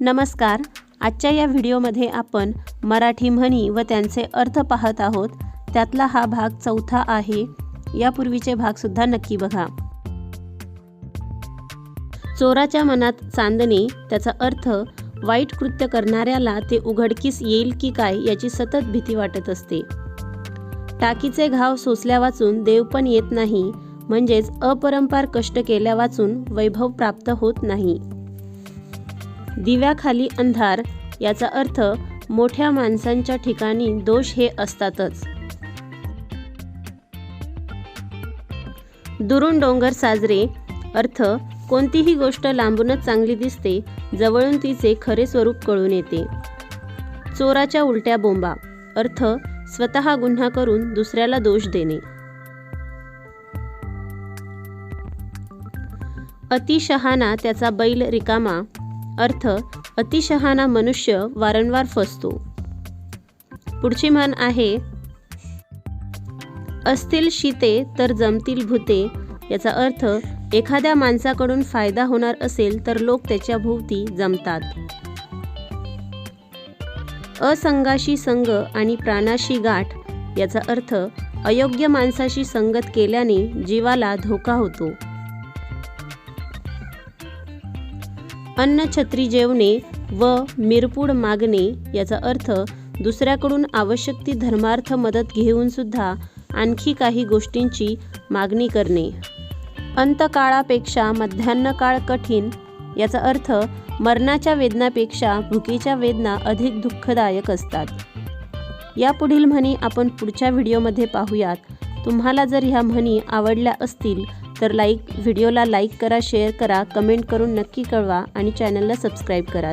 नमस्कार. आजच्या या व्हिडिओमध्ये आपण मराठी म्हणी व त्यांचे अर्थ पाहत आहोत. त्यातला हा भाग चौथा आहे. यापूर्वीचे भागसुद्धा नक्की बघा. चोराच्या मनात चांदणे त्याचा अर्थ वाईट कृत्य करणाऱ्याला ते उघडकीस येईल की काय याची सतत भीती वाटत असते. टाकीचे घाव सोसल्या वाचून देव पण येत नाही. म्हणजेच अपरंपार कष्ट केल्या वाचून वैभव प्राप्त होत नाही. दिव्याखाली अंधार याचा अर्थ मोठ्या माणसांच्या ठिकाणी दोष हे असतातच. दुरून डोंगर साजरे अर्थ कोणतीही गोष्ट लांबूनच चांगली दिसते जवळून तिचे खरे स्वरूप कळून येते. चोराच्या उलट्या बोंबा अर्थ स्वतः गुन्हा करून दुसऱ्याला दोष देणे. अतिशहाणा त्याचा बैल रिकामा अर्थ अतिशहाणा मनुष्य वारंवार फसतो. पुढची म्हण आहे असतील शीते तर जमतील भूते याचा अर्थ एखाद्या माणसाकडून फायदा होणार असेल तर लोक त्याच्या भोवती जमतात. असंगाशी संग आणि प्राणाशी गाठ याचा अर्थ अयोग्य माणसाशी संगत केल्याने जीवाला धोका होतो. अन्न छत्री जेवणे व मिरपूड मागणे याचा अर्थ दुसऱ्याकडून आवश्यक ती धर्मार्थ मदत घेऊन सुद्धा आणखी काही गोष्टींची मागणी करणे. अंतकाळापेक्षा मध्यान्ह काळ कठीण याचा अर्थ मरणाच्या वेदनापेक्षा भुकेच्या वेदना अधिक दुःखदायक असतात. यापुढील म्हणी आपण पुढच्या व्हिडिओमध्ये पाहूयात. तुम्हाला जर ह्या म्हणी आवडल्या असतील तर लाईक व्हिडिओला लाईक करा शेअर करा कमेंट करून नक्की कळवा आणि चॅनलला सबस्क्राईब करा.